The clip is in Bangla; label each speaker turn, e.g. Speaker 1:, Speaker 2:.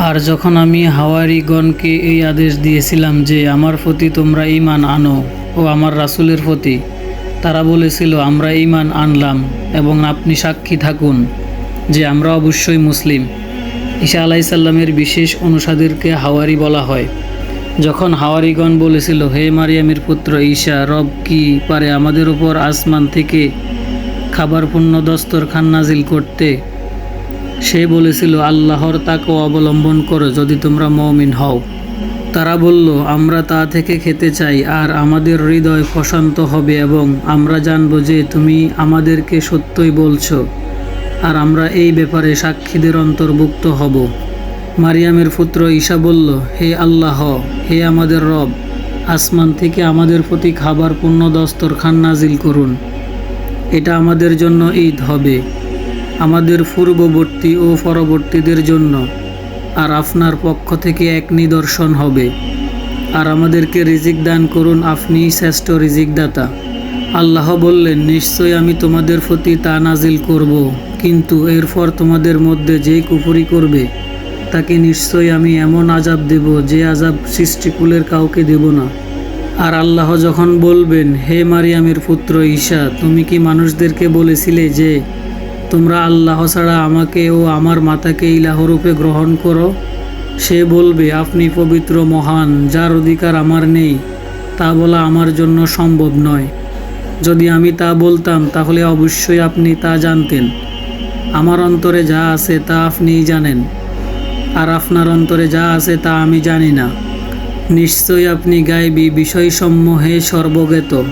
Speaker 1: আর যখন আমি হাওয়ারিগণকে এই আদেশ দিয়েছিলাম যে, আমার প্রতি তোমরা ইমান আনো ও আমার রাসুলের প্রতি, তারা বলেছিল, আমরা ইমান আনলাম এবং আপনি সাক্ষী থাকুন যে আমরা অবশ্যই মুসলিম। ঈশা আলাইসাল্লামের বিশেষ অনুসারীদেরকে হাওয়ারি বলা হয়। যখন হাওয়ারিগণ বলেছিল, হে মারিয়ামের পুত্র ঈশা রব কি পারে আমাদের উপর আসমান থেকে খাবার পূর্ণ দস্তরখান নাজিল করতে সে বলেছিল, আল্লাহর তাকে অবলম্বন করো যদি তোমরা মমিন হও। তারা বলল, আমরা তা থেকে খেতে চাই আর আমাদের হৃদয় প্রশান্ত হবে এবং আমরা জানব যে তুমি আমাদেরকে সত্যই বলছো আর আমরা এই ব্যাপারে সাক্ষীদের অন্তর্ভুক্ত হব। মারিয়ামের পুত্র ঈশা বলল, হে আল্লাহ, হে আমাদের রব, আসমান থেকে আমাদের প্রতি খাবার পূর্ণ দস্তরখান নাজিল করুন। এটা আমাদের জন্য ঈদ হবে। আমাদের পূর্ববর্তী ও পরবর্তীদের জন্য, আর আপনার পক্ষ থেকে এক নিদর্শন হবে। আর আমাদেরকে রিজিক দান করুন আপনি শ্রেষ্ঠ রিজিক দাতা আল্লাহ বললেন নিশ্চয় আমি তোমাদের প্রতি তা নাজিল করব, কিন্তু এরপর তোমাদের মধ্যে যে কুপুরি করবে, তাকে নিশ্চয় আমি এমন আজাব দেব যে আজাব সৃষ্টিকুলের কাউকে দেব না। আর আল্লাহ যখন বলবেন, হে মারিয়ামের পুত্র ঈশা, তুমি কি মানুষদেরকে বলেছিলে যে তোমরা আল্লাহ ছাড়া আমাকে ও আমার মাতাকে ইলাহরূপে গ্রহণ করো। সে বলবে, আপনি পবিত্র মহান, যার অধিকার আমার নেই, তা বলা আমার জন্য সম্ভব নয়। যদি আমি তা বলতাম, তাহলে অবশ্যই আপনি তা জানতেন। আমার অন্তরে যা আছে, তা আপনিই জানেন। আর আপনার অন্তরে যা আছে, তা আমি জানি না। নিশ্চয়ই আপনি গাইবি বিষয়সমূহে সর্বজ্ঞত।